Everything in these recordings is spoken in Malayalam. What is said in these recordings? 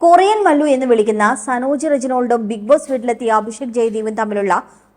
കൊറിയൻ മല്ലു എന്ന് വിളിക്കുന്ന സനോജ് റെജിനോൾഡും ബിഗ് ബോസ് വീട്ടിലെത്തിയ അഭിഷേക് ജയദീപും തമ്മിലുള്ള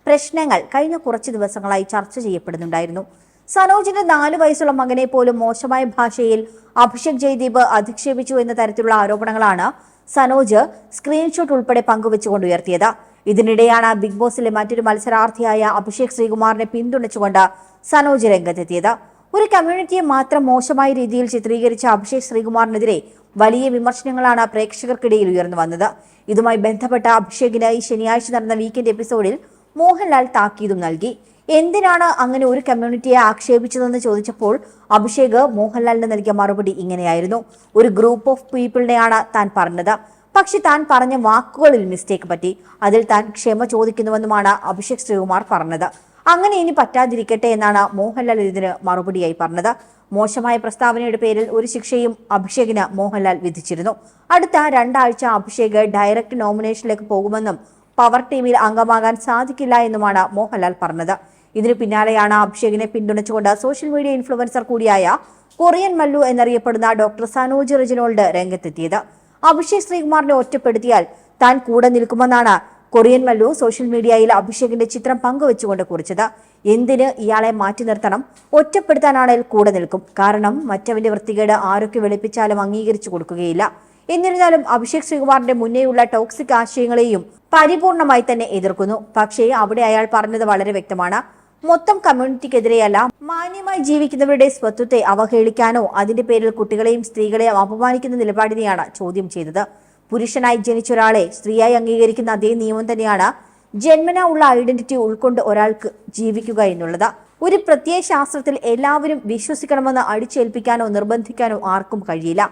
പ്രശ്നങ്ങൾ കഴിഞ്ഞ കുറച്ച് ദിവസങ്ങളായി ചർച്ച ചെയ്യപ്പെടുന്നുണ്ടായിരുന്നു. സനോജിന്റെ നാല് വയസ്സുള്ള മകനെ പോലും മോശമായ ഭാഷയിൽ അഭിഷേക് ജയദീപ് അധിക്ഷേപിച്ചു എന്ന തരത്തിലുള്ള ആരോപണങ്ങളാണ് സനോജ് സ്ക്രീൻഷോട്ട് ഉൾപ്പെടെ പങ്കുവച്ചുകൊണ്ട് ഉയർത്തിയത്. ഇതിനിടെയാണ് ബിഗ് ബോസിലെ മറ്റൊരു മത്സരാർത്ഥിയായ അഭിഷേക് ശ്രീകുമാറിനെ പിന്തുണച്ചുകൊണ്ട് സനോജ് രംഗത്തെത്തിയത്. ഒരു കമ്മ്യൂണിറ്റിയെ മാത്രം മോശമായ രീതിയിൽ ചിത്രീകരിച്ച അഭിഷേക് ശ്രീകുമാറിനെതിരെ വലിയ വിമർശനങ്ങളാണ് പ്രേക്ഷകർക്കിടയിൽ ഉയർന്നു വന്നത്. ഇതുമായി ബന്ധപ്പെട്ട അഭിഷേകിന് ഈ ശനിയാഴ്ച നടന്ന വീക്കെൻഡ് എപ്പിസോഡിൽ മോഹൻലാൽ താക്കീതും നൽകി. എന്തിനാണ് അങ്ങനെ ഒരു കമ്മ്യൂണിറ്റിയെ ആക്ഷേപിച്ചതെന്ന് ചോദിച്ചപ്പോൾ അഭിഷേക് മോഹൻലാലിന് നൽകിയ മറുപടി ഇങ്ങനെയായിരുന്നു. ഒരു ഗ്രൂപ്പ് ഓഫ് പീപ്പിളിനെയാണ് താൻ പറഞ്ഞത്. പക്ഷെ താൻ പറഞ്ഞ വാക്കുകളിൽ മിസ്റ്റേക്ക് പറ്റി. അതിൽ താൻ ക്ഷമ ചോദിക്കുന്നുവെന്നുമാണ് അഭിഷേക് ശ്രീകുമാർ പറഞ്ഞത്. അങ്ങനെ ഇനി പറ്റാതിരിക്കട്ടെ എന്നാണ് മോഹൻലാൽ ഇതിന് മറുപടിയായി പറഞ്ഞത്. മോശമായ പ്രസ്താവനയുടെ പേരിൽ ഒരു ശിക്ഷയും അഭിഷേകിന് മോഹൻലാൽ വിധിച്ചിരുന്നു. അടുത്ത രണ്ടാഴ്ച അഭിഷേക് ഡയറക്റ്റ് നോമിനേഷനിലേക്ക് പോകുമെന്നും പവർ ടീമിൽ അംഗമാകാൻ സാധിക്കില്ല എന്നുമാണ് മോഹൻലാൽ പറഞ്ഞത്. ഇതിനു പിന്നാലെയാണ് അഭിഷേകിനെ പിന്തുണച്ചുകൊണ്ട് സോഷ്യൽ മീഡിയ ഇൻഫ്ലുവൻസർ കൂടിയായ കൊറിയൻ മല്ലു എന്നറിയപ്പെടുന്ന ഡോക്ടർ സനോജ് റിജിനോൾഡ് രംഗത്തെത്തിയത്. അഭിഷേക് ശ്രീകുമാറിനെ ഒറ്റപ്പെടുത്തിയാൽ താൻ കൂടെ നിൽക്കുമെന്നാണ് കൊറിയൻ മല്ലു സോഷ്യൽ മീഡിയയിൽ അഭിഷേകിന്റെ ചിത്രം പങ്കുവച്ചുകൊണ്ട് കുറിച്ചത്. എന്തിന് ഇയാളെ മാറ്റി നിർത്തണം? ഒറ്റപ്പെടുത്താനാണെങ്കിൽ കൂടെ നിൽക്കും. കാരണം മറ്റവന്റെ വൃത്തികേട് ആരൊക്കെ വെളുപ്പിച്ചാലും അംഗീകരിച്ചു കൊടുക്കുകയില്ല. എന്നിരുന്നാലും അഭിഷേക് ശ്രീകുമാറിന്റെ മുന്നേയുള്ള ടോക്സിക് ആശയങ്ങളെയും പരിപൂർണമായി തന്നെ എതിർക്കുന്നു. പക്ഷേ അവിടെ അയാൾ പറഞ്ഞത് വളരെ വ്യക്തമാണ്. മൊത്തം കമ്മ്യൂണിറ്റിക്കെതിരെയല്ല മാന്യമായി ജീവിക്കുന്നവരുടെ സ്വത്വത്തെ അവഹേളിക്കാനോ അതിന്റെ പേരിൽ കുട്ടികളെയും സ്ത്രീകളെയും അപമാനിക്കുന്ന നിലപാടിനെയാണ് ചോദ്യം ചെയ്തത്. പുരുഷനായി ജനിച്ച ഒരാളെ സ്ത്രീയായി അംഗീകരിക്കുന്ന അതേ നിയമം തന്നെയാണ് ജന്മന ഉള്ള ഐഡന്റിറ്റി ഉൾക്കൊണ്ട് ഒരാൾക്ക് ജീവിക്കുക എന്നുള്ളത്. ഒരു പ്രത്യയ ശാസ്ത്രത്തിൽ എല്ലാവരും വിശ്വസിക്കണമെന്ന് അടിച്ചേൽപ്പിക്കാനോ നിർബന്ധിക്കാനോ ആർക്കും കഴിയില്ല.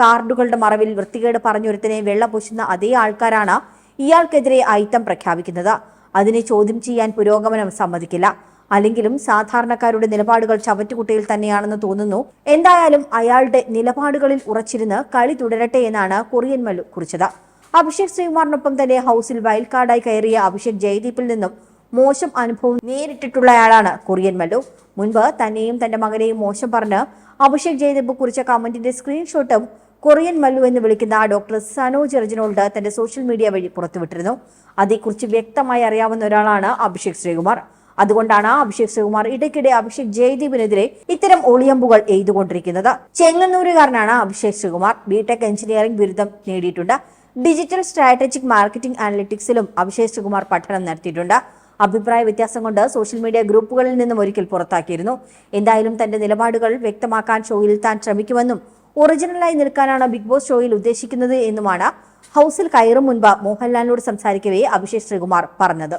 കാർഡുകളുടെ മറവിൽ വൃത്തികേട് പറഞ്ഞൊരുത്തനെ വെള്ള പൂശുന്ന അതേ ആൾക്കാരാണ് ഇയാൾക്കെതിരെ ഐത്തം പ്രഖ്യാപിക്കുന്നത്. അതിനെ ചോദ്യം ചെയ്യാൻ പുരോഗമനം സമ്മതിക്കില്ല. അല്ലെങ്കിലും സാധാരണക്കാരുടെ നിലപാടുകൾ ചവറ്റുകുട്ടയിൽ തന്നെയാണെന്ന് തോന്നുന്നു. എന്തായാലും അയാളുടെ നിലപാടുകളിൽ ഉറച്ചിരുന്ന് കളി തുടരട്ടെ എന്നാണ് കൊറിയൻ മല്ലു കുറിച്ചത്. അഭിഷേക് ശ്രീകുമാറിനൊപ്പം തന്നെ ഹൗസിൽ വൈൽഡ് കാർഡായി കയറിയ അഭിഷേക് ജയദീപിൽ നിന്നും മോശം അനുഭവം നേരിട്ടിട്ടുള്ളയാളാണ് കൊറിയൻ മല്ലു. മുൻപ് തന്നെയും തന്റെ മകനെയും മോശം പറഞ്ഞ് അഭിഷേക് ജയദീപ് കുറിച്ച കമന്റിന്റെ സ്ക്രീൻഷോട്ടും കൊറിയൻ മല്ലു എന്ന് വിളിക്കുന്ന ഡോക്ടർ സനോജ് അർജുനോൾഡ് തന്റെ സോഷ്യൽ മീഡിയ വഴി പുറത്തുവിട്ടിരുന്നു. അതേക്കുറിച്ച് വ്യക്തമായി അറിയാവുന്ന ഒരാളാണ് അഭിഷേക് ശ്രീകുമാർ. അതുകൊണ്ടാണ് അഭിഷേക് ശ്രീകുമാർ ഇടയ്ക്കിടെ അഭിഷേക് ജയദീപിനെതിരെ ഇത്തരം ഒളിയമ്പുകൾ എഴുതുകൊണ്ടിരിക്കുന്നത്. ചെങ്ങന്നൂരുകാരനാണ് അഭിഷേക് ശ്രീകുമാർ ബിടെക് എഞ്ചിനീയറിംഗ് ബിരുദം നേടിയിട്ടുണ്ട്. ഡിജിറ്റൽ സ്ട്രാറ്റജിക് മാർക്കറ്റിംഗ് അനലിറ്റിക്സിലും അഭിഷേക് ശ്രീകുമാർ പഠനം നടത്തിയിട്ടുണ്ട്. അഭിപ്രായ വ്യത്യാസം കൊണ്ട് സോഷ്യൽ മീഡിയ ഗ്രൂപ്പുകളിൽ നിന്നും ഒരിക്കൽ പുറത്താക്കിയിരുന്നു. എന്തായാലും തന്റെ നിലപാടുകൾ വ്യക്തമാക്കാൻ ഷോയിൽ താൻ ശ്രമിക്കുമെന്നും ഒറിജിനലായി നിൽക്കാനാണ് ബിഗ് ബോസ് ഷോയിൽ ഉദ്ദേശിക്കുന്നത് എന്നുമാണ് ഹൗസിൽ കയറും മുൻപ് മോഹൻലാലിനോട് സംസാരിക്കവേ അഭിഷേക് ശ്രീകുമാർ പറഞ്ഞത്.